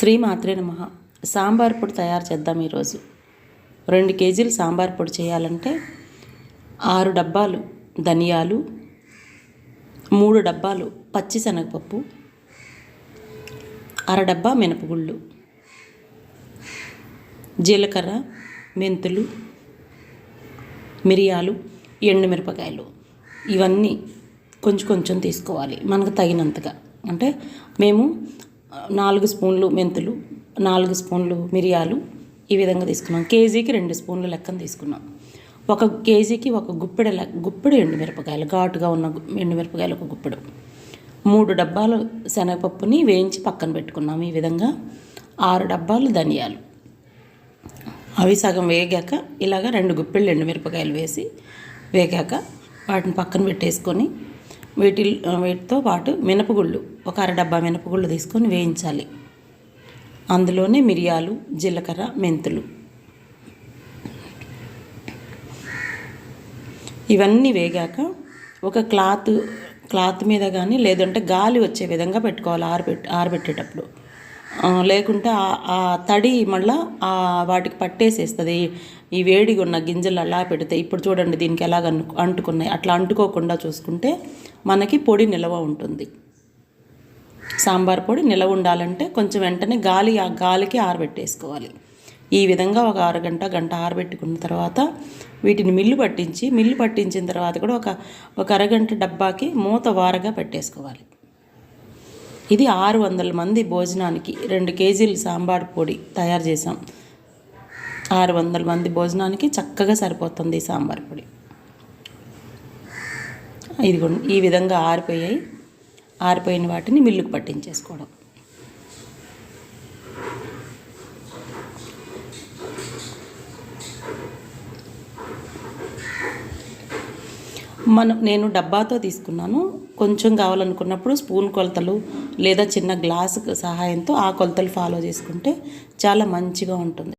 శ్రీ మాత్రే నమ. సాంబార్ పొడి తయారు చేద్దాం ఈరోజు. రెండు కేజీలు సాంబార్ పొడి చేయాలంటే ఆరు డబ్బాలు ధనియాలు మూడు డబ్బాలు పచ్చిశనగపప్పు అర డబ్బా మినపగుళ్ళు జీలకర్ర మెంతులు మిరియాలు ఎండుమిరపకాయలు. ఇవన్నీ కొంచెం కొంచెం తీసుకోవాలి. మనకు తగినంతగా. అంటే మేము నాలుగు స్పూన్లు మెంతులు నాలుగు స్పూన్లు మిరియాలు ఈ విధంగా తీసుకున్నాం. కేజీకి రెండు స్పూన్లు లెక్కన తీసుకున్నాం. ఒక కేజీకి ఒక గుప్పెడు గుప్పెడు ఎండుమిరపకాయలు ఘాటుగా ఉన్న ఎండుమిరపకాయలు ఒక గుప్పెడు. మూడు డబ్బాలు శనగపప్పుని వేయించి పక్కన పెట్టుకున్నాం. ఈ విధంగా ఆరు డబ్బాలు ధనియాలు. అవి సగం వేగాక ఇలాగ రెండు గుప్పెళ్ళు ఎండుమిరపకాయలు వేసి వేగాక వాటిని పక్కన పెట్టేసుకొని వీటి వీటితో పాటు మినపగుళ్ళు ఒక అర డబ్బా మినపగుళ్ళు తీసుకొని వేయించాలి. అందులోనే మిరియాలు జీలకర్ర మెంతులు. ఇవన్నీ వేగాక ఒక క్లాత్ క్లాత్ మీద కానీ లేదంటే గాలి వచ్చే విధంగా పెట్టుకోవాలి ఆరబెట్ ఆరబెట్టేటప్పుడు. లేకుంటే ఆ- తడి మళ్ళా వాటికి పట్టేసేస్తుంది. ఈ వేడిగా ఉన్న గింజలు అలా పెడితే ఇప్పుడు చూడండి దీనికి ఎలాగ అంటుకున్నాయి. అట్లా అంటుకోకుండా చూసుకుంటే మనకి పొడి నిల్వ ఉంటుంది. సాంబార్ పొడి నిలవ ఉండాలంటే కొంచెం వెంటనే గాలి ఆ గాలికి ఆరబెట్టేసుకోవాలి. ఈ విధంగా ఒక అరగంట గంట ఆరబెట్టుకున్న తర్వాత వీటిని మిల్లు పట్టించి మిల్లు పట్టించిన తర్వాత కూడా ఒక ఒక అరగంట డబ్బాకి మూత వారగా పెట్టేసుకోవాలి. ఇది ఆరు వందల మంది భోజనానికి రెండు కేజీలు సాంబార్ పొడి తయారు చేసాం ఆరు వందల మంది భోజనానికి చక్కగా సరిపోతుంది ఈ సాంబార్ పొడి. ఇదిగోండి ఈ విధంగా ఆరిపోయాయి. ఆరిపోయిన వాటిని మిల్లుకు పట్టించేసుకోవడం. మనం నేను డబ్బాతో తీసుకున్నాను. కొంచెం కావాలనుకున్నప్పుడు స్పూన్ కొలతలు లేదా చిన్న గ్లాస్ సహాయంతో ఆ కొలతలు ఫాలో చేసుకుంటే చాలా మంచిగా ఉంటుంది.